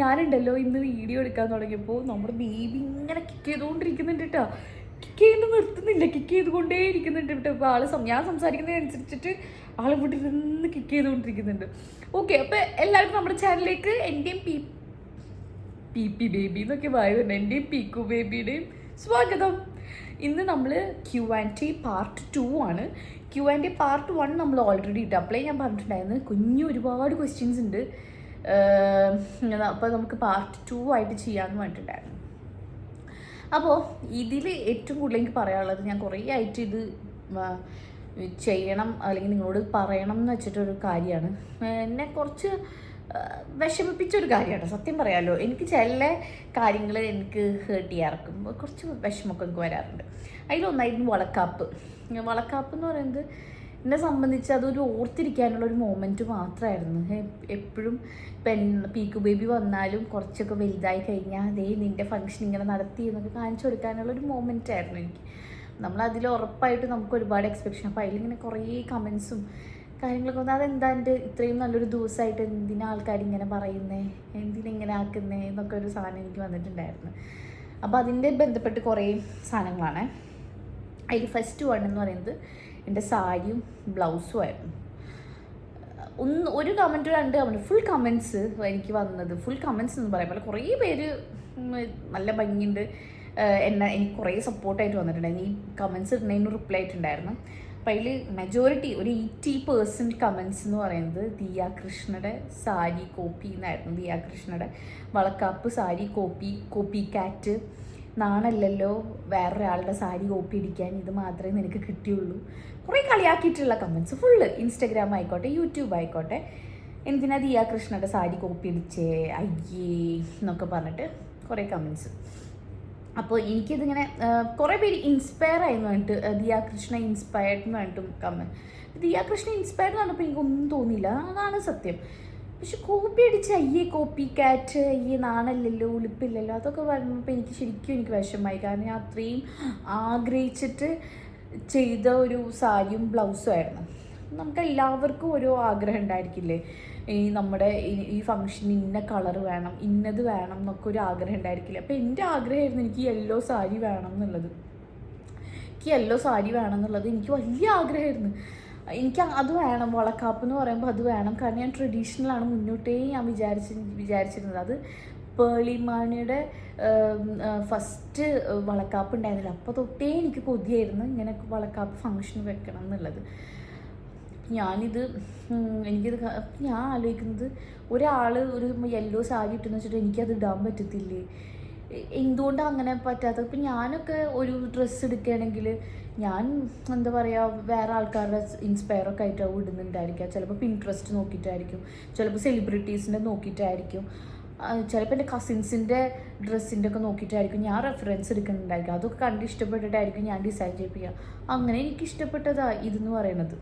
ഞാനുണ്ടല്ലോ ഇന്ന് വീഡിയോ എടുക്കാൻ തുടങ്ങിയപ്പോൾ നമ്മുടെ ബേബി ഇങ്ങനെ കിക്ക് ചെയ്തുകൊണ്ടിരിക്കുന്നുണ്ട് കേട്ടോ. കിക്ക് ചെയ്യുന്നത് നിർത്തുന്നില്ല. കിക്ക് ചെയ്തുകൊണ്ടേ ഇരിക്കുന്നുണ്ട് കേട്ടോ. ഇപ്പോൾ ആൾ ഞാൻ സംസാരിക്കുന്നതനുസരിച്ചിട്ട് ആൾ ഇവിടെ ഇരുന്ന് കിക്ക് ചെയ്തുകൊണ്ടിരിക്കുന്നുണ്ട്. ഓക്കെ അപ്പോൾ എല്ലാവർക്കും നമ്മുടെ ചാനലിലേക്ക് എന്റെയും പി പി പി ബേബി എന്നൊക്കെ പറയുന്നുണ്ട് എന്റെയും പീക്കു ബേബിയുടെയും സ്വാഗതം. ഇന്ന് നമ്മൾ Q and T part two ആണ്. Q and T part one നമ്മൾ ഓൾറെഡി ഇട്ട്. അപ്ലൈ ഞാൻ പറഞ്ഞിട്ടുണ്ടായിരുന്നു കുഞ്ഞു ഒരുപാട് ക്വസ്റ്റ്യൻസ് ഉണ്ട്. അപ്പോൾ നമുക്ക് പാർട്ട് ടു ആയിട്ട് ചെയ്യാമെന്ന് പറഞ്ഞിട്ടുണ്ടായിരുന്നു. അപ്പോൾ ഇതിൽ ഏറ്റവും കൂടുതൽ എനിക്ക് പറയാനുള്ളത് ഞാൻ കുറേ ആയിട്ട് ഇത് ചെയ്യണം അല്ലെങ്കിൽ നിങ്ങളോട് പറയണം എന്ന് വെച്ചിട്ടൊരു കാര്യമാണ്. എന്നെ കുറച്ച് വിഷമിപ്പിച്ചൊരു കാര്യമാണ്. സത്യം പറയാമല്ലോ എനിക്ക് ചില കാര്യങ്ങൾ എനിക്ക് ഹേർട്ട് ചെയ്യാറക്കും കുറച്ച് വിഷമമൊക്കെ എനിക്ക് വരാറുണ്ട്. അതിലൊന്നായിരുന്നു വളക്കാപ്പ്. വളക്കാപ്പ് എന്ന് പറയുന്നത് എന്നെ സംബന്ധിച്ച് അതൊരു ഓർത്തിരിക്കാനുള്ള ഒരു മൊമെന്റ് മാത്രമായിരുന്നു എപ്പോഴും പെൺ പീക്കു ബേബി വന്നാലും കുറച്ചൊക്കെ വലുതായി കഴിഞ്ഞാൽ അതേ നിന്റെ ഫംഗ്ഷൻ ഇങ്ങനെ നടത്തി എന്നൊക്കെ കാണിച്ചു കൊടുക്കാനുള്ള ഒരു മൊമെന്റ് ആയിരുന്നു എനിക്ക്. നമ്മൾ നമ്മളതിൽ ഉറപ്പായിട്ട് നമുക്ക് ഒരുപാട് എക്സ്പെക്ഷൻ അപ്പോൾ അതിലിങ്ങനെ കുറേ കമൻസും കാര്യങ്ങളൊക്കെ വന്നു അതെന്താ എന്റെ ഇത്രയും നല്ലൊരു ദിവസമായിട്ട് എന്തിനാ ആൾക്കാർ ഇങ്ങനെ പറയുന്നേ? എന്തിനിങ്ങനെ ആക്കുന്നേ? എന്നൊക്കെ ഒരു സാധനം എനിക്ക് വന്നിട്ടുണ്ടായിരുന്നു. അപ്പോൾ അതിന്റെ ബന്ധപ്പെട്ട് കുറേ സാധനങ്ങളാണ്. അതിൽ ഫസ്റ്റ് വൺ എന്ന് പറയുന്നത് എന്റെ സാരിയും ബ്ലൗസും ആയിരുന്നു. ഒന്ന് ഒരു കമന്റ് രണ്ട് കമന്റ് ഫുൾ കമൻസ് എനിക്ക് വന്നത്. ഫുൾ കമൻസ് എന്ന് പറയാൻ പറ്റില്ല കുറേ പേര് നല്ല ഭംഗിയുണ്ട്. എന്നെ എനിക്ക് കുറേ സപ്പോർട്ടായിട്ട് വന്നിട്ടുണ്ടായിരുന്നു ഈ കമൻസ് ഇടുന്നതിന് റിപ്ലൈ ആയിട്ടുണ്ടായിരുന്നു. അപ്പം അതിൽ മെജോറിറ്റി ഒരു എയ്റ്റി പേഴ്സന്റ് കമൻസ് എന്ന് പറയുന്നത് ദിയ കൃഷ്ണയുടെ സാരി കോപ്പി എന്നായിരുന്നു. ദിയ കൃഷ്ണയുടെ വളക്കാപ്പ് സാരി കോപ്പി കോപ്പി കാറ്റ് നാണല്ലല്ലോ വേറൊരാളുടെ സാരി കോപ്പി അടിക്കാൻ. ഇത് മാത്രമേ നിനക്ക് കിട്ടിയുള്ളൂ. കുറേ കളിയാക്കിയിട്ടുള്ള കമൻസ് ഫുള്ള് ഇൻസ്റ്റഗ്രാം ആയിക്കോട്ടെ യൂട്യൂബ് ആയിക്കോട്ടെ. എന്തിനാ ദിയ കൃഷ്ണയുടെ സാരി കോപ്പി അടിച്ചേ? അയ്യേ എന്നൊക്കെ പറഞ്ഞിട്ട് കുറേ കമൻസ് അപ്പോൾ എനിക്കിതിങ്ങനെ കുറേ പേര് ഇൻസ്പയർ ആയിരുന്നു ആ, ദിയ കൃഷ്ണ ഇൻസ്പയർഡ് എന്ന് പറഞ്ഞിട്ടും കമന്റ് ദിയ കൃഷ്ണ ഇൻസ്പയർഡ് എന്ന് പറഞ്ഞപ്പോൾ എനിക്കൊന്നും തോന്നിയില്ല. അതാണ് സത്യം. പക്ഷെ കോപ്പി അടിച്ച് അയ്യേ കോപ്പി കാറ്റ് അയ്യേ നാണല്ലല്ലോ ഉളുപ്പില്ലല്ലോ. അതൊക്കെ പറഞ്ഞപ്പോൾ എനിക്ക് ശരിക്കും എനിക്ക് വിഷമമായി. കാരണം ഞാൻ അത്രയും ആഗ്രഹിച്ചിട്ട് ചെയ്ത ഒരു സാരിയും ബ്ലൗസും ആയിരുന്നു. നമുക്ക് എല്ലാവർക്കും ഓരോ ആഗ്രഹം ഉണ്ടായിരിക്കില്ലേ? ഈ നമ്മുടെ ഈ- ഫംഗ്ഷൻ ഇന്ന കളർ വേണം ഇന്നത് വേണം എന്നൊക്കെ ഒരു ആഗ്രഹം ഉണ്ടായിരിക്കില്ല? അപ്പോൾ എന്റെ ആഗ്രഹമായിരുന്നു എനിക്ക് യെല്ലോ സാരി വേണം എന്നുള്ളത്. എനിക്ക് യെല്ലോ സാരി വേണം എന്നുള്ളത് എനിക്ക് വലിയ ആഗ്രഹമായിരുന്നു. എനിക്ക് അത് വേണം വളക്കാപ്പ് എന്ന് പറയുമ്പോൾ അത് വേണം. കാരണം ഞാൻ ട്രഡീഷണലാണ് മുന്നോട്ടേ ഞാൻ വിചാരിച്ച് വിചാരിച്ചിരുന്നത്. അത് പേളിമാണിയുടെ ഫസ്റ്റ് വളക്കാപ്പ് ഉണ്ടായിരുന്നില്ല. അപ്പോൾ തൊട്ടേ എനിക്ക് കൊതിയായിരുന്നു ഇങ്ങനെ വളക്കാപ്പ് ഫങ്ഷൻ വെക്കണം എന്നുള്ളത്. ഞാനിത് എനിക്കിത് ഞാൻ ആലോചിക്കുന്നത് ഒരാൾ ഒരു യെല്ലോ സാരി ഇട്ടെന്ന് വെച്ചിട്ട് എനിക്കത് ഇടാൻ പറ്റത്തില്ലേ? എന്തുകൊണ്ടാണ് അങ്ങനെ പറ്റാത്തത്? ഇപ്പം ഞാനൊക്കെ ഒരു ഡ്രസ്സ് എടുക്കുകയാണെങ്കിൽ ഞാൻ എന്താ പറയുക വേറെ ആൾക്കാരുടെ ഇൻസ്പയർ ഒക്കെ ആയിട്ടാവും ഇടുന്നുണ്ടായിരിക്കുക ചിലപ്പോൾ പിൻട്രസ്റ്റ് നോക്കിയിട്ടായിരിക്കും. ചിലപ്പോൾ സെലിബ്രിറ്റീസിന്റെ നോക്കിയിട്ടായിരിക്കും. ചിലപ്പോൾ എന്റെ കസിൻസിന്റെ ഡ്രസ്സിന്റെ ഒക്കെ നോക്കിയിട്ടായിരിക്കും ഞാൻ റെഫറൻസ് എടുക്കുന്നുണ്ടായിരിക്കും. അതൊക്കെ കണ്ട് ഇഷ്ടപ്പെട്ടിട്ടായിരിക്കും ഞാൻ ഡിസൈൻ ചെയ്യിപ്പിക്കുക. അങ്ങനെ എനിക്ക് ഇഷ്ടപ്പെട്ടതാ ഇതെന്ന് പറയുന്നത്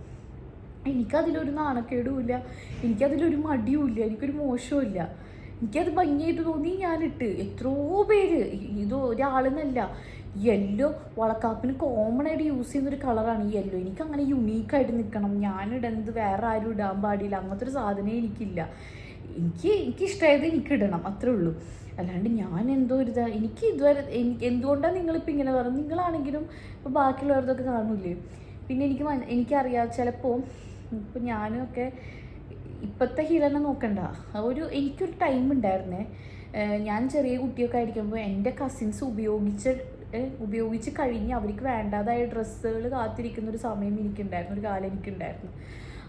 എനിക്കതിലൊരു നാണക്കേടുമില്ല. എനിക്കതിലൊരു മടിയുമില്ല. എനിക്കൊരു മോശവുമില്ല. എനിക്കത് ഭംഗിയായിട്ട് തോന്നി ഞാനിട്ട്. എത്രയോ പേര് ഇത് ഒരാളെന്നല്ല. യെല്ലോ വളക്കാപ്പിന് കോമൺ ആയിട്ട് യൂസ് ചെയ്യുന്നൊരു കളറാണ് ഈ യെല്ലോ എനിക്ക് അങ്ങനെ യുണീക്കായിട്ട് നിൽക്കണം ഞാനിടുന്നത് വേറെ ആരും ഇടാൻ പാടില്ല. അങ്ങനത്തെ ഒരു സാധനമേ എനിക്കില്ല. എനിക്ക് എനിക്കിഷ്ടമായത് എനിക്ക് ഇടണം. അത്രേ ഉള്ളൂ. അല്ലാണ്ട് ഞാൻ എന്തോ ഒരു ഇതാ എനിക്ക് ഇതുവരെ എനിക്ക് എന്തുകൊണ്ടാണ് നിങ്ങളിപ്പോൾ ഇങ്ങനെ പറയുന്നത്? നിങ്ങളാണെങ്കിലും ഇപ്പോൾ ബാക്കിയുള്ളവരതൊക്കെ കാണൂലേ പിന്നെ എനിക്ക് എനിക്കറിയാം ചിലപ്പോൾ ഇപ്പം ഞാനൊക്കെ ഇപ്പോഴത്തെ ഹീലനെ നോക്കണ്ട. ഒരു എനിക്കൊരു ടൈം ഉണ്ടായിരുന്നേ. ഞാൻ ചെറിയ കുട്ടിയൊക്കെ ആയിരിക്കുമ്പോൾ എന്റെ കസിൻസ് ഉപയോഗിച്ച ഉപയോഗിച്ച് കഴിഞ്ഞ് അവർക്ക് വേണ്ടാതായ ഡ്രസ്സുകൾ കാത്തിരിക്കുന്ന ഒരു സമയം എനിക്കുണ്ടായിരുന്നു ഒരു കാലം എനിക്കുണ്ടായിരുന്നു.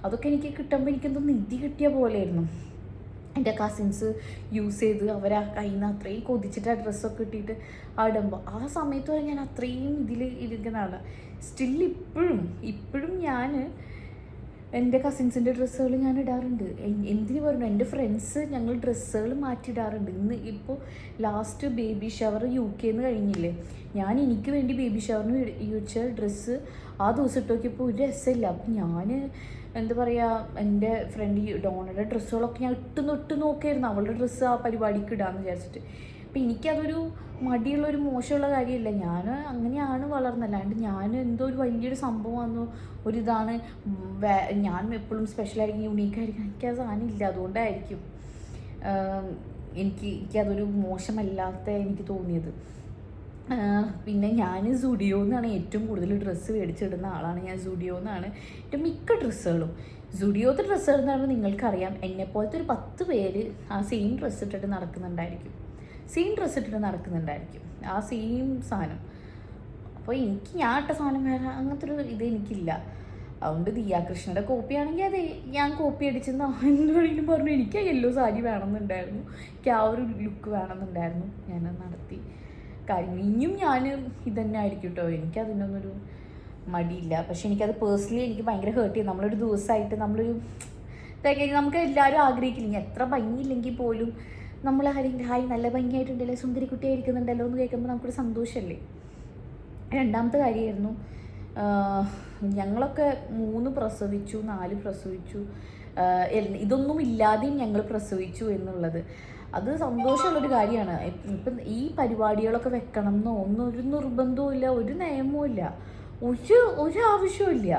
അതൊക്കെ എനിക്ക് കിട്ടുമ്പോൾ എനിക്കെന്തോ നിധി കിട്ടിയ പോലെയായിരുന്നു. എന്റെ കസിൻസ് യൂസ് ചെയ്ത് അവരെ കയ്യിൽ നിന്ന് അത്രയും കൊതിച്ചിട്ട് ആ ഡ്രസ്സൊക്കെ ഇട്ടിട്ട് ആടുമ്പോൾ ആ സമയത്ത് വരെ ഞാൻ അത്രയും ഇതിൽ ഇരിക്കുന്നതാണ്. സ്റ്റിൽ ഇപ്പോഴും ഇപ്പോഴും ഞാൻ എന്റെ കസിൻസിന്റെ ഡ്രസ്സുകൾ ഞാൻ ഇടാറുണ്ട് എന്തിനു പറഞ്ഞു എന്റെ ഫ്രണ്ട്സ് ഞങ്ങൾ ഡ്രസ്സുകൾ മാറ്റിയിടാറുണ്ട് ഇന്ന് ഇപ്പോൾ ലാസ്റ്റ് ബേബി ഷവർ യു കെന്ന് കഴിഞ്ഞില്ലേ? ഞാൻ എനിക്ക് വേണ്ടി ബേബി ഷവറിന് യൂച്ച ഡ്രസ്സ് ആ ദിവസം ഇട്ട് നോക്കിയപ്പോൾ ഒരു രസമില്ല. അപ്പം ഞാൻ എന്താ പറയുക എന്റെ ഫ്രണ്ട് ഡോണയുടെ ഡ്രസ്സുകളൊക്കെ ഞാൻ ഇട്ട് ഇട്ട് നോക്കിയായിരുന്നു അവളുടെ ഡ്രസ്സ് ആ പരിപാടിക്ക് ഇടാമെന്ന് വിചാരിച്ചിട്ട്. അപ്പം എനിക്കതൊരു മടിയുള്ള ഒരു മോശമുള്ള കാര്യമില്ല. ഞാൻ അങ്ങനെയാണ് വളർന്നത്. അല്ലാണ്ട് ഞാൻ എന്തോ ഒരു വലിയൊരു സംഭവമാണെന്നോ ഒരിതാണ് ഉം, വേ- ഞാൻ എപ്പോഴും സ്പെഷ്യലായിരിക്കും യുണീക്കായിരിക്കും എനിക്ക് ആ സാധനം ഇല്ല. അതുകൊണ്ടായിരിക്കും എനിക്ക് എനിക്കതൊരു മോശമല്ലാത്ത എനിക്ക് തോന്നിയത്. പിന്നെ ഞാൻ സുഡിയോ എന്നാണ് ഏറ്റവും കൂടുതൽ ഡ്രസ്സ് മേടിച്ചിടുന്ന ആളാണ്. ഞാൻ സുഡിയോ എന്നാണ് എന്റെ മിക്ക ഡ്രസ്സുകളും സുഡിയോത്തെ ഡ്രസ്സുകൾ എന്ന് നിങ്ങൾക്കറിയാം. എന്നെപ്പോലത്തെ ഒരു പത്ത് പേര് ആ സെയിം ഡ്രസ്സ് ഇട്ടിട്ട് നടക്കുന്നുണ്ടായിരിക്കും. സെയിം ഡ്രസ്സ് ഇട്ടിട്ട് നടക്കുന്നുണ്ടായിരിക്കും. ആ സെയിം സാധനം. അപ്പോൾ എനിക്ക് ഞാൻ ഇട്ട സാധനം വേറെ അങ്ങനത്തെ ഒരു ഇത് എനിക്കില്ല. അതുകൊണ്ട് ദിയാകൃഷ്ണന്റെ കോപ്പി ആണെങ്കിൽ അതെ ഞാൻ കോപ്പി അടിച്ചെന്ന് അവനോടെങ്കിലും പറഞ്ഞു എനിക്ക് ആ യെല്ലോ സാരി വേണമെന്നുണ്ടായിരുന്നു. എനിക്ക് ആ ഒരു ലുക്ക് വേണമെന്നുണ്ടായിരുന്നു. ഞാൻ നടത്തി. കാര്യം ഇനിയും ഞാൻ ഇതന്നെ ആയിരിക്കും കേട്ടോ എനിക്ക് അതിനൊന്നൊരു മടിയില്ല. പക്ഷെ എനിക്കത് പേഴ്സണലി എനിക്ക് ഭയങ്കര ഹേർട്ട് ചെയ്യും നമ്മളൊരു ദിവസമായിട്ട് നമ്മളൊരു നമുക്ക് എല്ലാവരും ആഗ്രഹിക്കില്ല. എത്ര ഭംഗിയില്ലെങ്കിൽ പോലും നമ്മൾ ഹരി ഹായ് നല്ല ഭംഗിയായിട്ടുണ്ടല്ലോ? സുന്ദരി കുട്ടിയായിരിക്കുന്നുണ്ടല്ലോ എന്ന് കേൾക്കുമ്പോൾ നമുക്കൊരു സന്തോഷമല്ലേ രണ്ടാമത്തെ കാര്യമായിരുന്നു ഞങ്ങളൊക്കെ മൂന്ന് പ്രസവിച്ചു നാല് പ്രസവിച്ചു ഇതൊന്നും ഇല്ലാതെയും ഞങ്ങൾ പ്രസവിച്ചു എന്നുള്ളത്. അത് സന്തോഷമുള്ളൊരു കാര്യമാണ്. ഇപ്പം ഈ പരിപാടികളൊക്കെ വെക്കണം എന്നോ ഒന്നും ഒരു നിർബന്ധവും ഇല്ല ഒരു നിയമവും ഇല്ല ഒരു ഒരു ആവശ്യവും ഇല്ല.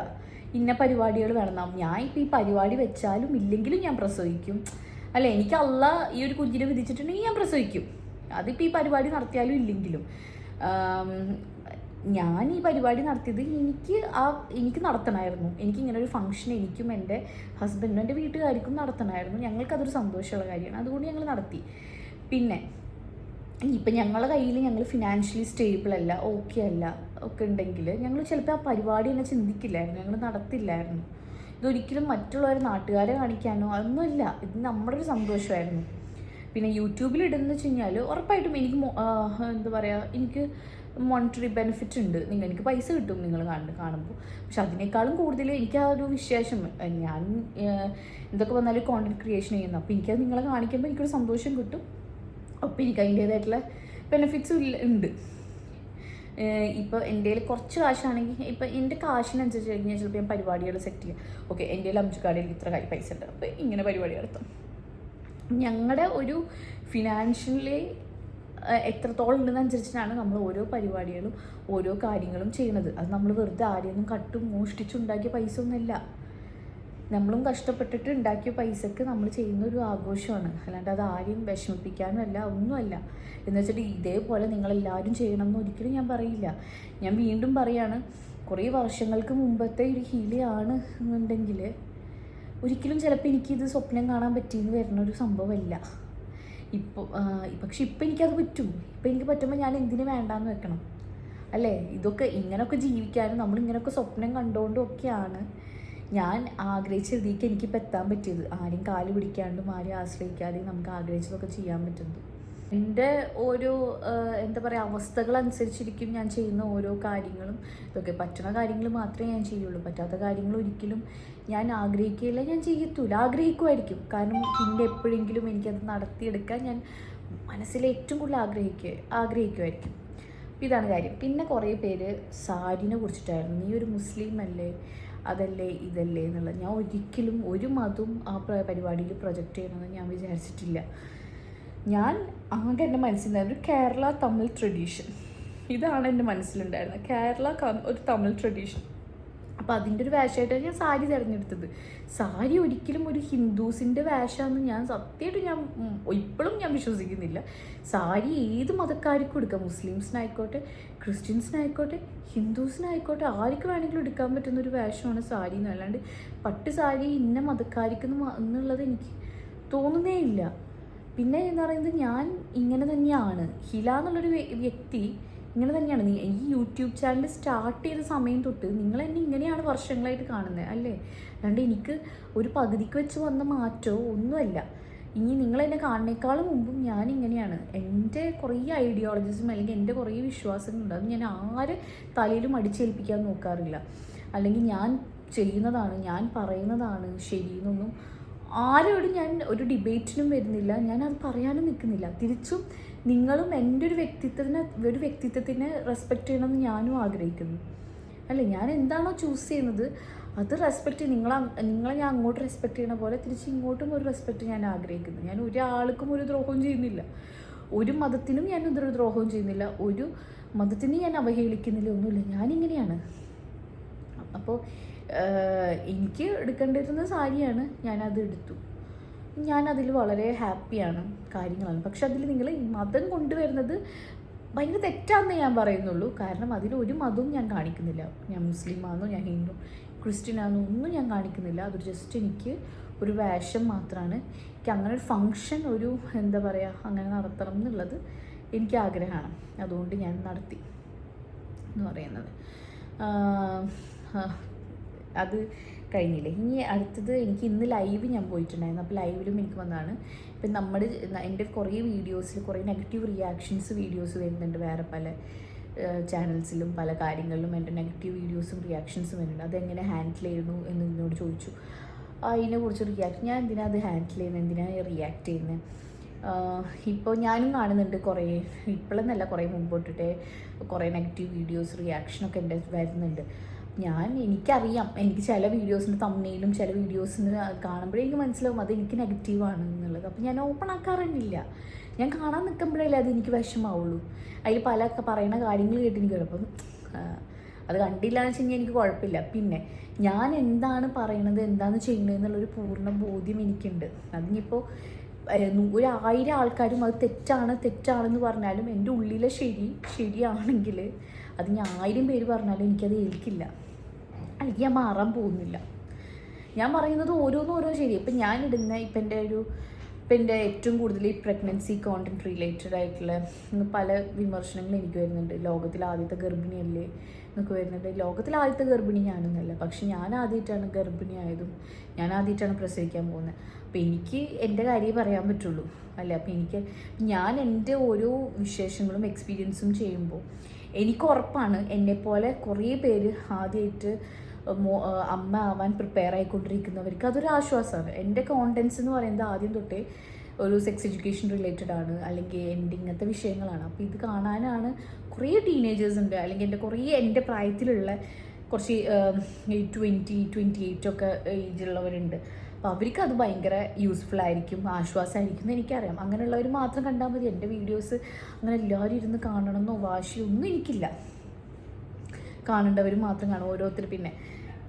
ഇന്ന പരിപാടികൾ വേണം. ഞാൻ ഇപ്പം ഈ പരിപാടി വെച്ചാലും ഇല്ലെങ്കിലും ഞാൻ പ്രസവിക്കും. അല്ല എനിക്ക് അല്ല ഈ ഒരു കുഞ്ഞിനെ വിധിച്ചിട്ടുണ്ടെങ്കിൽ ഞാൻ പ്രസവിക്കും. അതിപ്പോൾ ഈ പരിപാടി നടത്തിയാലും ഇല്ലെങ്കിലും. ഞാൻ ഈ പരിപാടി നടത്തിയത് എനിക്ക് ആ എനിക്ക് നടത്തണമായിരുന്നു. എനിക്ക് ഇങ്ങനെ ഒരു ഫംഗ്ഷൻ എനിക്കും എന്റെ ഹസ്ബൻഡിനും എന്റെ വീട്ടുകാർക്കും നടത്തണമായിരുന്നു. ഞങ്ങൾക്കതൊരു സന്തോഷമുള്ള കാര്യമാണ്. അതുകൊണ്ട് ഞങ്ങൾ നടത്തി. പിന്നെ ഇപ്പം ഞങ്ങളുടെ കയ്യിൽ ഞങ്ങൾ ഫിനാൻഷ്യലി സ്റ്റേബിൾ അല്ല ഓക്കെ അല്ല ഒക്കെ ഉണ്ടെങ്കിൽ ഞങ്ങൾ ചിലപ്പോൾ ആ പരിപാടി തന്നെ ചിന്തിക്കില്ലായിരുന്നു. ഞങ്ങൾ നടത്തില്ലായിരുന്നു. ഇതൊരിക്കലും മറ്റുള്ളവരെ നാട്ടുകാരെ കാണിക്കാനോ അതൊന്നുമില്ല. ഇത് നമ്മുടെ ഒരു സന്തോഷമായിരുന്നു. പിന്നെ യൂട്യൂബിൽ ഇടുന്ന വെച്ച് കഴിഞ്ഞാൽ ഉറപ്പായിട്ടും എനിക്ക് എന്താ പറയുക എനിക്ക് മോണിറ്ററി ബെനിഫിറ്റ് ഉണ്ട്. നിങ്ങൾ എനിക്ക് പൈസ കിട്ടും നിങ്ങൾ കാണുന്നു കാണുമ്പോൾ. പക്ഷെ അതിനേക്കാളും കൂടുതൽ എനിക്ക് ആ ഒരു വിശേഷം ഞാൻ എന്തൊക്കെ വന്നാലും കോണ്ടന്റ് ക്രിയേഷൻ ചെയ്യുന്നു. അപ്പോൾ എനിക്കത് നിങ്ങളെ കാണിക്കുമ്പോൾ എനിക്കൊരു സന്തോഷം കിട്ടും. അപ്പോൾ എനിക്ക് അതിന്റേതായിട്ടുള്ള ബെനിഫിറ്റ്സും ഉണ്ട്. ഇപ്പോൾ എന്റെ കയ്യിൽ കുറച്ച് കാശാണെങ്കിൽ ഇപ്പോൾ എന്റെ കാശിനനുസരിച്ച് കഴിഞ്ഞാൽ ചിലപ്പോൾ ഞാൻ പരിപാടികൾ സെറ്റ് ചെയ്യാം. ഓക്കെ എന്റെ കയ്യിൽ അംജുക്കാടിയിൽ ഇത്ര കൈ പൈസ ഉണ്ട്. അപ്പോൾ ഇങ്ങനെ പരിപാടി നടത്തും. ഞങ്ങളുടെ ഒരു ഫിനാൻഷ്യലി എത്രത്തോളം ഉണ്ടെന്നനുസരിച്ചിട്ടാണ് നമ്മൾ ഓരോ പരിപാടികളും ഓരോ കാര്യങ്ങളും ചെയ്യുന്നത്. അത് നമ്മൾ വെറുതെ ആരെയൊന്നും കട്ടും മോഷ്ടിച്ചുണ്ടാക്കിയ പൈസ ഒന്നുമല്ല. നമ്മളും കഷ്ടപ്പെട്ടിട്ട് ഉണ്ടാക്കിയ പൈസക്ക് നമ്മൾ ചെയ്യുന്ന ഒരു ആഘോഷമാണ്. അല്ലാണ്ട് അത് ആരെയും വിഷമിപ്പിക്കാനല്ല ഒന്നുമല്ല എന്ന് വെച്ചിട്ട് ഇതേപോലെ നിങ്ങളെല്ലാവരും ചെയ്യണം എന്ന് ഒരിക്കലും ഞാൻ പറയില്ല. ഞാൻ വീണ്ടും പറയാണ് കുറേ വർഷങ്ങൾക്ക് മുമ്പത്തെ ഒരു ഹീലിയാണ് എന്നുണ്ടെങ്കിൽ ഒരിക്കലും ചിലപ്പോൾ എനിക്കിത് സ്വപ്നം കാണാൻ പറ്റിയെന്ന് വരുന്ന ഒരു സംഭവമല്ല ഇപ്പോൾ പക്ഷെ ഇപ്പം എനിക്കത് പറ്റും. ഇപ്പം എനിക്ക് പറ്റുമ്പോൾ ഞാൻ എന്തിനു വേണ്ടാന്ന് വെക്കണം. അല്ലേ? ഇതൊക്കെ ഇങ്ങനെയൊക്കെ ജീവിക്കാനും നമ്മളിങ്ങനെയൊക്കെ സ്വപ്നം കണ്ടുകൊണ്ടും ഒക്കെയാണ് ഞാൻ ആഗ്രഹിച്ചതിലേക്ക് എനിക്കിപ്പോൾ എത്താൻ പറ്റിയത്. ആരും കാൽ പിടിക്കാണ്ടും ആരെയും ആശ്രയിക്കാതെയും നമുക്ക് ആഗ്രഹിച്ചതൊക്കെ ചെയ്യാൻ പറ്റുന്നത്. എന്റെ ഓരോ എന്താ പറയുക അവസ്ഥകളനുസരിച്ചിരിക്കും ഞാൻ ചെയ്യുന്ന ഓരോ കാര്യങ്ങളും. ഇതൊക്കെ പറ്റുന്ന കാര്യങ്ങൾ മാത്രമേ ഞാൻ ചെയ്യുള്ളൂ. പറ്റാത്ത കാര്യങ്ങൾ ഒരിക്കലും ഞാൻ ആഗ്രഹിക്കുകയില്ല. ഞാൻ ചെയ്യത്തൂല ആഗ്രഹിക്കുമായിരിക്കും. കാരണം പിന്നെ എപ്പോഴെങ്കിലും എനിക്കത് നടത്തിയെടുക്കാൻ ഞാൻ മനസ്സിൽ ഏറ്റവും കൂടുതൽ ആഗ്രഹിക്കുക ആഗ്രഹിക്കുമായിരിക്കും. ഇതാണ് കാര്യം. പിന്നെ കുറേ പേര് സാരിനെ കുറിച്ചിട്ടായിരുന്നു. നീ ഒരു മുസ്ലിം അല്ലേ? അതല്ലേ ഇതല്ലേ എന്നുള്ളത്. ഞാൻ ഒരിക്കലും ഒരു മതവും ആ പ്ര- പരിപാടിയിൽ പ്രൊജക്റ്റ് ചെയ്യണമെന്ന് ഞാൻ വിചാരിച്ചിട്ടില്ല. ഞാൻ ആകെ എന്റെ മനസ്സിലുണ്ടായിരുന്നു കേരള തമിഴ് ട്രഡീഷൻ. ഇതാണ് എന്റെ മനസ്സിലുണ്ടായിരുന്നത്. കേരള ഒരു തമിഴ് ട്രഡീഷൻ. അപ്പോൾ അതിന്റെ ഒരു വേഷമായിട്ടാണ് ഞാൻ സാരി തിരഞ്ഞെടുത്തത്. സാരി ഒരിക്കലും ഒരു ഹിന്ദുസിന്റെ വേഷമാണെന്ന് ഞാൻ സത്യമായിട്ട് ഞാൻ ഇപ്പോഴും ഞാൻ വിശ്വസിക്കുന്നില്ല. സാരി ഏത് മതക്കാർക്കും എടുക്കാം. മുസ്ലിംസിനായിക്കോട്ടെ ക്രിസ്ത്യൻസിനായിക്കോട്ടെ ഹിന്ദുസിനായിക്കോട്ടെ ആർക്ക് വേണമെങ്കിലും എടുക്കാൻ പറ്റുന്ന ഒരു വേഷമാണ് സാരി എന്ന് അല്ലാണ്ട് പട്ട് സാരി ഇന്ന മതക്കാർക്ക് എന്നുള്ളത് എനിക്ക് തോന്നുന്നേ ഇല്ല. പിന്നെ എന്ന് പറയുന്നത് ഞാൻ ഇങ്ങനെ തന്നെയാണ്. ഹില എന്നുള്ളൊരു വ്യക്തി ഇങ്ങനെ തന്നെയാണ്. നീ ഈ യൂട്യൂബ് ചാനൽ സ്റ്റാർട്ട് ചെയ്ത സമയം തൊട്ട് നിങ്ങൾ എന്നെ ഇങ്ങനെയാണ് വർഷങ്ങളായിട്ട് കാണുന്നത് അല്ലേ? അല്ലാണ്ട് എനിക്ക് ഒരു പകുതിക്ക് വെച്ച് വന്ന മാറ്റമോ ഒന്നുമല്ല. ഇനി നിങ്ങൾ എന്നെ കാണുന്നേക്കാളും മുമ്പും ഞാൻ ഇങ്ങനെയാണ്. എന്റെ കുറേ ഐഡിയോളജീസും അല്ലെങ്കിൽ എന്റെ കുറേ വിശ്വാസങ്ങളുണ്ട്. അത് ഞാൻ ആരെ തലയിലും അടിച്ചേൽപ്പിക്കാൻ നോക്കാറില്ല. അല്ലെങ്കിൽ ഞാൻ ചെയ്യുന്നതാണ് ഞാൻ പറയുന്നതാണ് ശരിയെന്നൊന്നും ആരോടും ഞാൻ ഒരു ഡിബേറ്റിനും വരുന്നില്ല. ഞാൻ അത് പറയാനും നിൽക്കുന്നില്ല. തിരിച്ചും നിങ്ങളും എന്റെ ഒരു വ്യക്തിത്വത്തിന് ഒരു വ്യക്തിത്വത്തിന് റെസ്പെക്റ്റ് ചെയ്യണമെന്ന് ഞാനും ആഗ്രഹിക്കുന്നു. അല്ലേ? ഞാൻ എന്താണോ ചൂസ് ചെയ്യുന്നത് അത് റെസ്പെക്റ്റ് നിങ്ങൾ നിങ്ങളെ ഞാൻ അങ്ങോട്ട് റെസ്പെക്റ്റ് ചെയ്യണ പോലെ തിരിച്ച് ഇങ്ങോട്ടും ഒരു റെസ്പെക്റ്റ് ഞാൻ ആഗ്രഹിക്കുന്നു. ഞാൻ ഒരാൾക്കും ഒരു ദ്രോഹവും ചെയ്യുന്നില്ല. ഒരു മതത്തിനും ഞാൻ ഒരു ദ്രോഹവും ചെയ്യുന്നില്ല. ഒരു മതത്തിനും ഞാൻ അവഹേളിക്കുന്നില്ല ഒന്നുമില്ല. ഞാനിങ്ങനെയാണ് അപ്പോൾ എനിക്ക് എടുക്കേണ്ടിരുന്ന സാരിയാണ് ഞാനത് എടുത്തു. ഞാനതിൽ വളരെ ഹാപ്പിയാണ് കാര്യങ്ങളാണ്. പക്ഷെ അതിൽ നിങ്ങൾ ഈ മതം കൊണ്ടുവരുന്നത് ഭയങ്കര തെറ്റാണെന്ന് ഞാൻ പറയുന്നുള്ളൂ. കാരണം അതിൽ ഒരു മതവും ഞാൻ കാണിക്കുന്നില്ല. ഞാൻ മുസ്ലിമാണെന്നോ ഞാൻ ഹിന്ദു ക്രിസ്ത്യനാണെന്നോ ഒന്നും ഞാൻ കാണിക്കുന്നില്ല. അതൊരു ജസ്റ്റ് എനിക്ക് ഒരു വേഷം മാത്രമാണ് എനിക്ക് അങ്ങനെ ഒരു ഫങ്ഷൻ ഒരു എന്താ പറയുക അങ്ങനെ നടത്തണം എന്നുള്ളത് എനിക്ക് ആഗ്രഹമാണ്. അതുകൊണ്ട് ഞാൻ നടത്തി എന്ന് പറയുന്നത്. അത് കഴിഞ്ഞില്ലേ. ഇനി അടുത്തത് എനിക്ക് ഇന്ന് ലൈവ് ഞാൻ പോയിട്ടുണ്ടായിരുന്നു. അപ്പോൾ ലൈവിലും എനിക്ക് വന്നതാണ്. ഇപ്പം നമ്മൾ എന്റെ കുറേ വീഡിയോസിൽ കുറേ നെഗറ്റീവ് റിയാക്ഷൻസ് വീഡിയോസ് വരുന്നുണ്ട് വേറെ പല ചാനൽസിലും പല കാര്യങ്ങളിലും എന്റെ നെഗറ്റീവ് വീഡിയോസും റിയാക്ഷൻസും വരുന്നുണ്ട്. അതെങ്ങനെ ഹാൻഡിൽ ചെയ്യുന്നു എന്ന് എന്നോട് ചോദിച്ചു. അതിനെക്കുറിച്ച് റിയാക്ട് ഞാൻ എന്തിനാ അത് ഹാൻഡിൽ ചെയ്യുന്നത് എന്തിനാണ് റിയാക്ട് ചെയ്യുന്നത് ഇപ്പോൾ ഞാനും കാണുന്നുണ്ട് കുറേ. ഇപ്പോഴെന്നല്ല കുറേ മുമ്പോട്ടിട്ട് കുറേ നെഗറ്റീവ് വീഡിയോസ് റിയാക്ഷനൊക്കെ എന്റെ വരുന്നുണ്ട്. ഞാൻ എനിക്കറിയാം. എനിക്ക് ചില വീഡിയോസിന്റെ തമ്മയിലും ചില വീഡിയോസിന് കാണുമ്പോഴേ എനിക്ക് മനസ്സിലാവും അത് എനിക്ക് നെഗറ്റീവാണ് എന്നുള്ളത്. അപ്പോൾ ഞാൻ ഓപ്പൺ ആക്കാറുണ്ടില്ല ഞാൻ കാണാൻ നിൽക്കുമ്പോഴല്ലേ അത് എനിക്ക് വിഷമാവുള്ളൂ. അതിൽ പല പറയുന്ന കാര്യങ്ങൾ കേട്ട് എനിക്ക് കുഴപ്പം അത് കണ്ടില്ല എന്ന് വെച്ച് കഴിഞ്ഞാൽ എനിക്ക് കുഴപ്പമില്ല. പിന്നെ ഞാൻ എന്താണ് പറയണത് എന്താണ് ചെയ്യുന്നത് എന്നുള്ളൊരു പൂർണ ബോധ്യം എനിക്കുണ്ട്. അതിനിപ്പോൾ ഒരായിരം ഒരു ആയിരം ആൾക്കാരും അത് തെറ്റാണ് തെറ്റാണെന്ന് പറഞ്ഞാലും എന്റെ ഉള്ളിലെ ശരി ശരിയാണെങ്കിൽ അത് ഞാൻ ആയിരം പേര് പറഞ്ഞാലും എനിക്കത് ഏൽക്കില്ല. അല്ലെങ്കിൽ ഞാൻ മാറാൻ പോകുന്നില്ല. ഞാൻ പറയുന്നത് ഓരോന്നും ഓരോ ശരി ഇപ്പം ഇടുന്ന ഇപ്പം എന്റെ ഒരു ഇപ്പം എന്റെ ഏറ്റവും കൂടുതൽ ഈ പ്രഗ്നൻസി കോണ്ടന്റ് റിലേറ്റഡ് ആയിട്ടുള്ള പല വിമർശനങ്ങളും എനിക്ക് വരുന്നുണ്ട്. ലോകത്തിൽ ആദ്യത്തെ ഗർഭിണിയല്ലേ എന്നൊക്കെ വരുന്നുണ്ട്. ലോകത്തിൽ ആദ്യത്തെ ഗർഭിണി ഞാനൊന്നുമല്ല. പക്ഷെ ഞാൻ ആദ്യമായിട്ടാണ് ഗർഭിണിയായതും ഞാൻ ആദ്യമായിട്ടാണ് പ്രസവിക്കാൻ പോകുന്നത്. അപ്പം എനിക്ക് എന്റെ കാര്യമേ പറയാൻ പറ്റുള്ളൂ. അല്ല അപ്പം എനിക്ക് ഞാൻ എന്റെ ഓരോ വിശേഷങ്ങളും എക്സ്പീരിയൻസും ചെയ്യുമ്പോൾ എനിക്ക് ഉറപ്പാണ് എന്നെപ്പോലെ കുറേ പേര് ആദ്യമായിട്ട് അമ്മ ആവാൻ പ്രിപ്പയർ ആയിക്കൊണ്ടിരിക്കുന്നവർക്ക് അതൊരു ആശ്വാസമാണ് എന്റെ കോണ്ടൻസ് എന്ന് പറയുന്നത് ആദ്യം തൊട്ടേ ഒരു സെക്സ് എഡ്യൂക്കേഷൻ റിലേറ്റഡ് ആണ് അല്ലെങ്കിൽ എന്റെ ഇങ്ങനത്തെ വിഷയങ്ങളാണ്. അപ്പോൾ ഇത് കാണാനാണ് കുറേ ടീനേജേഴ്സ് ഉണ്ട് അല്ലെങ്കിൽ എന്റെ കുറേ എന്റെ പ്രായത്തിലുള്ള കുറച്ച് ട്വന്റി ട്വന്റി എയ്റ്റ് ഒക്കെ ഏജിലുള്ളവരുണ്ട് അപ്പോൾ അവർക്ക് അത് ഭയങ്കര യൂസ്ഫുൾ ആയിരിക്കും ആശ്വാസമായിരിക്കും എന്ന് എനിക്കറിയാം. അങ്ങനെയുള്ളവർ മാത്രം കണ്ടാൽ മതി. എന്റെ വീഡിയോസ് അങ്ങനെ എല്ലാവരും ഇരുന്ന് കാണണമെന്നോ വാശിയൊന്നും എനിക്കില്ല. കാണേണ്ടവർ മാത്രം കാണും. ഓരോരുത്തർ പിന്നെ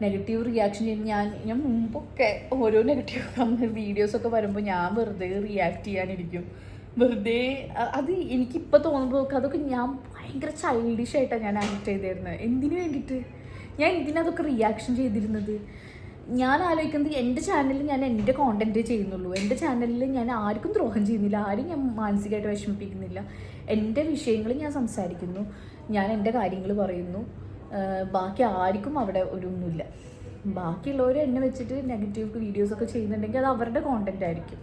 നെഗറ്റീവ് റിയാക്ഷൻ ചെയ്യുന്ന ഞാൻ ഞാൻ മുമ്പൊക്കെ ഓരോ നെഗറ്റീവ് വീഡിയോസൊക്കെ വരുമ്പോൾ ഞാൻ വെറുതെ റിയാക്ട് ചെയ്യാനിരിക്കും. വെറുതെ അത് എനിക്കിപ്പോൾ തോന്നുമ്പോൾ അതൊക്കെ ഞാൻ ഭയങ്കര ചൈൽഡിഷ് ആയിട്ടാണ് ഞാൻ ആക്ട് ചെയ്തിരുന്നത് എന്തിനു വേണ്ടിയിട്ട് ഞാൻ എന്തിനതൊക്കെ റിയാക്ഷൻ ചെയ്തിരുന്നത്? ഞാൻ ആലോചിക്കുന്നത് എന്റെ ചാനലിൽ ഞാൻ എന്റെ കോണ്ടന്റ് ചെയ്യുന്നുള്ളൂ. എന്റെ ചാനലിൽ ഞാൻ ആർക്കും ദ്രോഹം ചെയ്യുന്നില്ല. ആരും ഞാൻ മാനസികമായിട്ട് വിഷമിപ്പിക്കുന്നില്ല. എന്റെ വിഷയങ്ങൾ ഞാൻ സംസാരിക്കുന്നു. ഞാൻ എന്റെ കാര്യങ്ങൾ പറയുന്നു. ബാക്കി ആർക്കും അവിടെ ഒരു ഒന്നുമില്ല ബാക്കിയുള്ളവർ എന്നെ വെച്ചിട്ട് നെഗറ്റീവ് വീഡിയോസ് ഒക്കെ ചെയ്യുന്നുണ്ടെങ്കിൽ അത് അവരുടെ കോണ്ടന്റ് ആയിരിക്കും.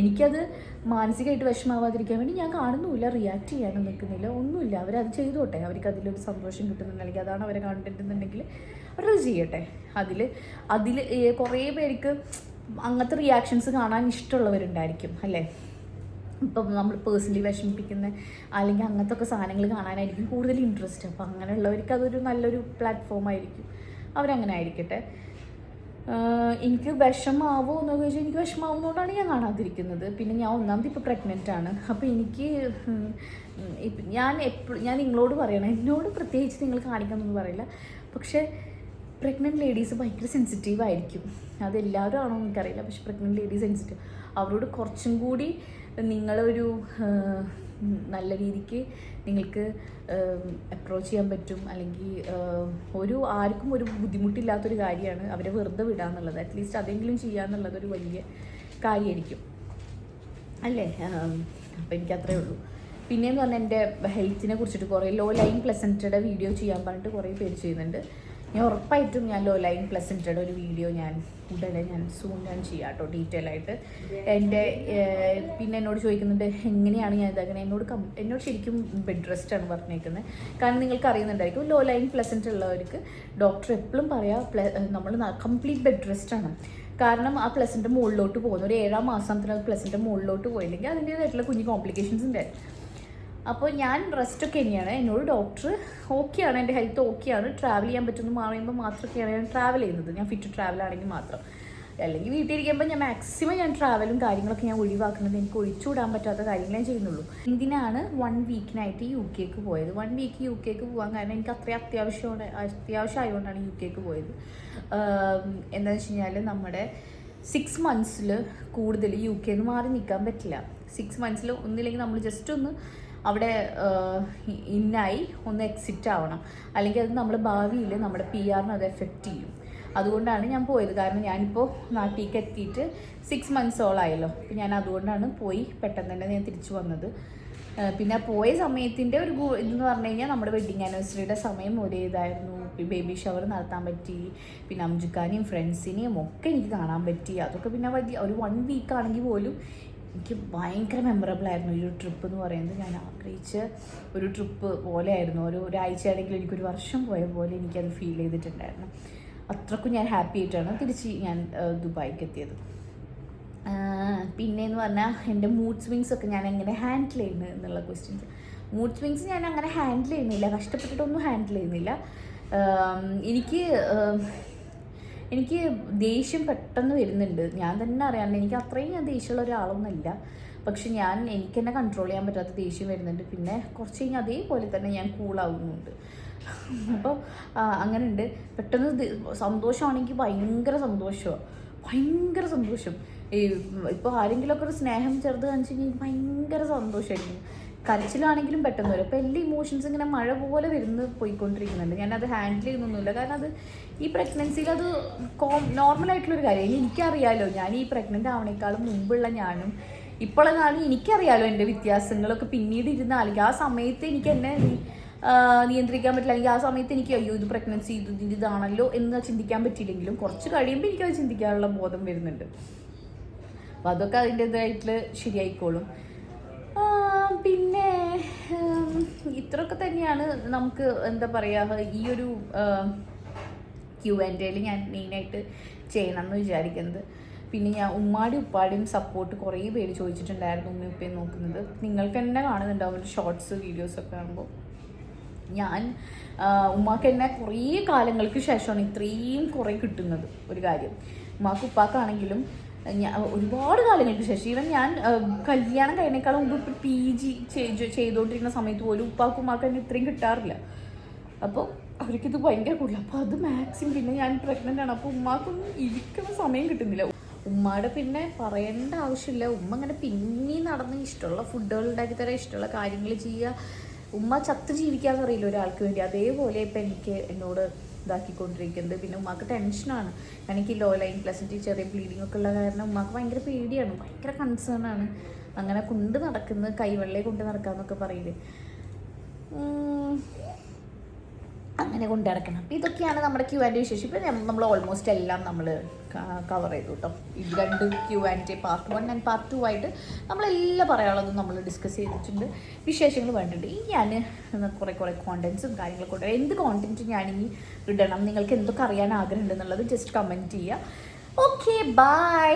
എനിക്കത് മാനസികമായിട്ട് വിഷമാവാതിരിക്കാൻ വേണ്ടി ഞാൻ കാണുന്നുമില്ല റിയാക്ട് ചെയ്യാനും നിൽക്കുന്നില്ല ഒന്നുമില്ല. അവരത് ചെയ്തോട്ടെ. അവർക്ക് അതിലൊരു സന്തോഷം കിട്ടുന്നുണ്ട്. അല്ലെങ്കിൽ അതാണ് അവരെ കണ്ടന്റ് എന്നുണ്ടെങ്കിൽ അവരത് ചെയ്യട്ടെ. അതിൽ അതിൽ കുറേ പേർക്ക് അങ്ങനത്തെ റിയാക്ഷൻസ് കാണാൻ ഇഷ്ടമുള്ളവരുണ്ടായിരിക്കും അല്ലേ? ഇപ്പം നമ്മൾ പേഴ്സണലി വിഷമിപ്പിക്കുന്ന അല്ലെങ്കിൽ അങ്ങനത്തെ ഒക്കെ സാധനങ്ങൾ കാണാനായിരിക്കും കൂടുതൽ ഇൻട്രസ്റ്റ് അപ്പം അങ്ങനെയുള്ളവർക്ക് അതൊരു നല്ലൊരു പ്ലാറ്റ്ഫോം ആയിരിക്കും. അവരങ്ങനെ ആയിരിക്കട്ടെ. എനിക്ക് വിഷമാവോ എന്നൊക്കെ ചോദിച്ചാൽ എനിക്ക് വിഷമാവുന്നതുകൊണ്ടാണ് ഞാൻ കാണാതിരിക്കുന്നത്. പിന്നെ ഞാൻ ഒന്നാമത് ഇപ്പോൾ പ്രഗ്നന്റ് ആണ്. അപ്പോൾ എനിക്ക് ഞാൻ എപ്പോഴും ഞാൻ നിങ്ങളോട് പറയണം. എന്നോട് പ്രത്യേകിച്ച് നിങ്ങൾ കാണിക്കാമെന്നൊന്നും പറയില്ല. പക്ഷേ പ്രഗ്നന്റ് ലേഡീസ് ഭയങ്കര സെൻസിറ്റീവ് ആയിരിക്കും. അതെല്ലാവരും ആണോ എനിക്കറിയില്ല. പക്ഷെ പ്രഗ്നന്റ് ലേഡീസ് സെൻസിറ്റീവ് അവരോട് കുറച്ചും കൂടി നിങ്ങളൊരു നല്ല രീതിക്ക് നിങ്ങൾക്ക് അപ്രോച്ച് ചെയ്യാൻ പറ്റും. അല്ലെങ്കിൽ ഒരു ആർക്കും ഒരു ബുദ്ധിമുട്ടില്ലാത്തൊരു കാര്യമാണ് അവരെ വെറുതെ വിടുക എന്നുള്ളത്. അറ്റ്ലീസ്റ്റ് അതെങ്കിലും ചെയ്യുക എന്നുള്ളത് ഒരു വലിയ കാര്യമായിരിക്കും. അല്ലേ? അപ്പോൾ എനിക്ക് അത്രേ ഉള്ളൂ. പിന്നെയെന്ന് പറഞ്ഞാൽ എന്റെ ഹെൽത്തിനെ കുറിച്ചിട്ട് കുറേ ലോ ലൈൻ പ്ലസന്റയുടെ വീഡിയോ ചെയ്യാൻ പറഞ്ഞിട്ട് കുറേ പേര് ചെയ്യുന്നുണ്ട്. ഞാൻ ഉറപ്പായിട്ടും ഞാൻ ലോ ലൈൻ പ്ലസന്റയുടെ ഒരു വീഡിയോ ഞാൻ ഉടനെ ഞാൻ സൂൺ ഞാൻ ചെയ്യാം കേട്ടോ ഡീറ്റെയിൽ ആയിട്ട്. എന്റെ പിന്നെ എന്നോട് ചോദിക്കുന്നുണ്ട് എങ്ങനെയാണ് ഞാൻ ഇതാക്കുന്നത് എന്നോട് കം എന്നോട് ശരിക്കും ബെഡ് റെസ്റ്റ് ആണ് പറഞ്ഞേക്കുന്നത്. കാരണം നിങ്ങൾക്ക് അറിയുന്നുണ്ടായിരിക്കും ലോ ലൈൻ പ്ലസന്റ് ഉള്ളവർക്ക് ഡോക്ടർ എപ്പോഴും പറയാ നമ്മൾ കംപ്ലീറ്റ് ബെഡ് റെസ്റ്റ് ആണ്. കാരണം ആ പ്ലസിന്റെ മുകളിലോട്ട് പോകുന്നു. ഒരു ഏഴാം മാസത്തിന് അത് പ്ലസിന്റെ മുകളിലോട്ട് പോയില്ലെങ്കിൽ അതിന്റേതായിട്ടുള്ള കുഞ്ഞു കോംപ്ലിക്കേഷൻസ് ഉണ്ട്. അപ്പോൾ ഞാൻ റെസ്റ്റ് ഒക്കെ തന്നെയാണ് എന്നോട് ഡോക്ടർ ഓക്കെയാണ് എന്റെ ഹെൽത്ത് ഓക്കെയാണ് ട്രാവൽ ചെയ്യാൻ പറ്റുമെന്ന് മാറിയുമ്പോൾ മാത്രമൊക്കെയാണ് ഞാൻ ട്രാവൽ ചെയ്യുന്നത്. ഞാൻ ഫിറ്റ് ട്രാവൽ ആണെങ്കിൽ മാത്രം. അല്ലെങ്കിൽ വീട്ടിലിരിക്കുമ്പോൾ ഞാൻ മാക്സിമം ഞാൻ ട്രാവലും കാര്യങ്ങളൊക്കെ ഞാൻ ഒഴിവാക്കുന്നത് എനിക്ക് ഒഴിച്ചുവിടാൻ പറ്റാത്ത കാര്യങ്ങൾ ഞാൻ ചെയ്യുന്നുള്ളൂ. എന്തിനാണ് വൺ വീക്കിനായിട്ട് യു കെക്ക് പോയത്? വൺ വീക്ക് യു കെക്ക് പോകാൻ കാരണം എനിക്ക് അത്രയും അത്യാവശ്യമാണ് അത്യാവശ്യം ആയതുകൊണ്ടാണ് യു കെക്ക് പോയത്. എന്താണെന്ന് വെച്ച് കഴിഞ്ഞാൽ നമ്മുടെ സിക്സ് മന്ത്സിൽ കൂടുതൽ യു കെ കെന്ന് മാറി നിൽക്കാൻ പറ്റില്ല. സിക്സ് മന്ത്സിൽ ഒന്നില്ലെങ്കിൽ നമ്മൾ ജസ്റ്റ് ഒന്ന് അവിടെ ഇന്നായി ഒന്ന് എക്സിറ്റ് ആവണം. അല്ലെങ്കിൽ അത് നമ്മൾ ഭാവിയിൽ നമ്മുടെ പി ആറിന് അത് എഫക്റ്റ് ചെയ്യും. അതുകൊണ്ടാണ് ഞാൻ പോയത്. കാരണം ഞാനിപ്പോൾ നാട്ടിലേക്ക് എത്തിയിട്ട് സിക്സ് മന്ത്സോളായല്ലോ അപ്പോൾ ഞാൻ അതുകൊണ്ടാണ് പോയി പെട്ടെന്ന് തന്നെ ഞാൻ തിരിച്ചു വന്നത്. പിന്നെ പോയ സമയത്തിന്റെ ഒരു ഗു- ഇതെന്ന് പറഞ്ഞു കഴിഞ്ഞാൽ നമ്മുടെ വെഡിങ് ആനിവേഴ്സറിയുടെ സമയം ഒരേ ഇതായിരുന്നു. ബേബി ഷവർ നടത്താൻ പറ്റി. പിന്നെ അംജുക്കാനെയും ഫ്രണ്ട്സിനെയും ഒക്കെ എനിക്ക് കാണാൻ പറ്റി. അതൊക്കെ പിന്നെ വലിയ ഒരു വൺ വീക്ക് ആണെങ്കിൽ പോലും എനിക്ക് ഭയങ്കര മെമ്മറബിൾ ആയിരുന്നു ഈ ഒരു ട്രിപ്പ് എന്ന് പറയുന്നത്. ഞാൻ ആഗ്രഹിച്ച ഒരു ട്രിപ്പ് പോലെ ആയിരുന്നു ഒരു ഒരാഴ്ച ആണെങ്കിൽ എനിക്കൊരു വർഷം പോയ പോലെ എനിക്കത് ഫീൽ ചെയ്തിട്ടുണ്ടായിരുന്നു. അത്രക്കും ഞാൻ ഹാപ്പി ആയിട്ടാണ് തിരിച്ച് ഞാൻ ദുബായിക്ക് എത്തിയത് പിന്നെയെന്ന് പറഞ്ഞാൽ എന്റെ മൂഡ് സ്വിങ്സ് ഒക്കെ ഞാൻ എങ്ങനെ ഹാൻഡിൽ ചെയ്യുന്നത് എന്നുള്ള ക്വസ്റ്റ്യൻസ് മൂഡ് സ്വിങ്സ് ഞാൻ അങ്ങനെ ഹാൻഡിൽ ചെയ്യുന്നില്ല. കഷ്ടപ്പെട്ടിട്ടൊന്നും ഹാൻഡിൽ ചെയ്യുന്നില്ല. എനിക്ക് എനിക്ക് ദേഷ്യം പെട്ടെന്ന് വരുന്നുണ്ട്. ഞാൻ തന്നെ അറിയാണ്ട് എനിക്ക് അത്രയും ഞാൻ ദേഷ്യമുള്ള ഒരാളൊന്നുമല്ല. പക്ഷെ ഞാൻ എനിക്ക് തന്നെ കൺട്രോൾ ചെയ്യാൻ പറ്റാത്ത ദേഷ്യം വരുന്നുണ്ട്. പിന്നെ കുറച്ച് കഴിഞ്ഞാൽ അതേപോലെ തന്നെ ഞാൻ കൂളാവുന്നുണ്ട് അപ്പോൾ അങ്ങനെ ഉണ്ട് പെട്ടെന്ന് സന്തോഷമാണെങ്കിൽ ഭയങ്കര സന്തോഷമാണ് ഭയങ്കര സന്തോഷം. ഈ ഇപ്പോൾ ആരെങ്കിലുമൊക്കെ ഒരു സ്നേഹം ചെറുത് കാണിച്ചു കഴിഞ്ഞാൽ ഭയങ്കര സന്തോഷമായിരിക്കും. കരച്ചിലാണെങ്കിലും പെട്ടെന്ന് വരും. അപ്പോൾ എല്ലാ ഇമോഷൻസ് ഇങ്ങനെ മഴ പോലെ വരുന്ന പോയിക്കൊണ്ടിരിക്കുന്നുണ്ട്. ഞാൻ അത് ഹാൻഡിൽ ചെയ്യുന്നൊന്നുമില്ല കാരണം അത് ഈ പ്രഗ്നൻസിയിൽ അത് കോം നോർമലായിട്ടുള്ളൊരു കാര്യം. എനിക്കറിയാലോ ഞാൻ ഈ പ്രഗ്നന്റ് ആവണേക്കാളും മുമ്പുള്ള ഞാനും ഇപ്പോഴെങ്ങാനും എനിക്കറിയാലോ എന്റെ വ്യത്യാസങ്ങളൊക്കെ പിന്നീട് ഇരുന്ന അല്ലെങ്കിൽ ആ സമയത്ത് എനിക്ക് എന്നെ നിയന്ത്രിക്കാൻ പറ്റില്ല. അല്ലെങ്കിൽ ആ സമയത്ത് എനിക്ക് അയ്യോ ഇത് പ്രഗ്നൻസി ഇത് ഇത് ഇതാണല്ലോ എന്ന് ചിന്തിക്കാൻ പറ്റിയില്ലെങ്കിലും കുറച്ച് കഴിയുമ്പോൾ എനിക്കത് ചിന്തിക്കാനുള്ള ബോധം വരുന്നുണ്ട്. അപ്പോൾ അതൊക്കെ അതിന്റെതായിട്ട് ശരിയായിക്കോളും. പിന്നെ ഇത്രയൊക്കെ തന്നെയാണ് നമുക്ക് എന്താ പറയുക ഈ ഒരു ക്യു ആൻഡ് എയിൽ ഞാൻ മെയിനായിട്ട് ചെയ്യണം എന്ന് വിചാരിക്കുന്നത്. പിന്നെ ഞാൻ ഉമ്മാടി ഉപ്പാടിയും സപ്പോർട്ട് കുറേ പേര് ചോദിച്ചിട്ടുണ്ടായിരുന്നു ഉമ്മ ഉപ്പയും നോക്കുന്നത്. നിങ്ങൾക്ക് തന്നെ കാണുന്നുണ്ടാവും ഷോർട്സ് വീഡിയോസൊക്കെ കാണുമ്പോൾ ഞാൻ ഉമ്മാക്ക് എന്നെ കുറേ കാലങ്ങൾക്ക് ശേഷമാണ് ഇത്രയും കുറേ കിട്ടുന്നത് ഒരു കാര്യം. ഉമ്മാക്ക് ഉപ്പാക്കാണെങ്കിലും ഞാൻ ഒരുപാട് കാലങ്ങൾക്ക് ശേഷം. ഈവൻ ഞാൻ കല്യാണം കഴിഞ്ഞേക്കാളും മുമ്പ് ഇപ്പം പി ജി ചെയ്തുകൊണ്ടിരിക്കുന്ന സമയത്ത് പോലും ഉപ്പാക്കും ഇത്രയും കിട്ടാറില്ല. അപ്പോൾ അവർക്കിത് ഭയങ്കര കൂടുതൽ അപ്പോൾ അത് മാക്സിമം പിന്നെ ഞാൻ പ്രഗ്നന്റ് ആണ്. അപ്പോൾ ഉമ്മാക്കൊന്നും ഇരിക്കുന്ന സമയം കിട്ടുന്നില്ല. ഉമ്മയുടെ പിന്നെ പറയേണ്ട ആവശ്യമില്ല. ഉമ്മ ഇങ്ങനെ പിന്നീ നടന്ന് ഇഷ്ടമുള്ള ഫുഡുകൾ ഉണ്ടാക്കി തരാം ഇഷ്ടമുള്ള കാര്യങ്ങൾ ചെയ്യുക. ഉമ്മ ചത്ത് ജീവിക്കാന്ന് അറിയില്ല ഒരാൾക്ക് വേണ്ടി. അതേപോലെ ഇപ്പം എനിക്ക് എന്നോട് ഇതാക്കിക്കൊണ്ടിരിക്കുന്നത്. പിന്നെ ഉമ്മാക്ക് ടെൻഷനാണ് എനിക്ക് ലോ ലൈൻ പ്ലസന്റി ചെറിയ ബ്ലീഡിംഗ് ഒക്കെ ഉള്ള കാരണം ഉമ്മാക്ക് ഭയങ്കര പേടിയാണ്. ഭയങ്കര കൺസേൺ ആണ്. അങ്ങനെ കൊണ്ട് നടക്കുന്നത് കൈവെള്ളയെ കൊണ്ട് നടക്കാന്നൊക്കെ പറയില്ലേ. അങ്ങനെ കൊണ്ട് നടക്കണം. അപ്പം ഇതൊക്കെയാണ് നമ്മുടെ ക്യൂ ആൻഡ് വിശേഷം ഇപ്പം നമ്മൾ ഓൾമോസ്റ്റ് എല്ലാം നമ്മൾ കവർ ചെയ്തു കേട്ടോ. ഇത് രണ്ട് Q and part one and part two ആയിട്ട് നമ്മളെല്ലാം പറയാനുള്ളതും നമ്മൾ ഡിസ്കസ് ചെയ്തിട്ടുണ്ട്. വിശേഷങ്ങൾ വേണ്ടിയിട്ട് ഈ ഞാൻ കുറേ കുറേ കോണ്ടൻസും കാര്യങ്ങളൊക്കെ ഉണ്ട് എന്ത് കോണ്ടന്റ് ഞാനിനി ഇടണം? നിങ്ങൾക്ക് എന്തൊക്കെ അറിയാൻ ആഗ്രഹമുണ്ടെന്നുള്ളത് ജസ്റ്റ് കമന്റ് ചെയ്യുക ഓക്കെ ബൈ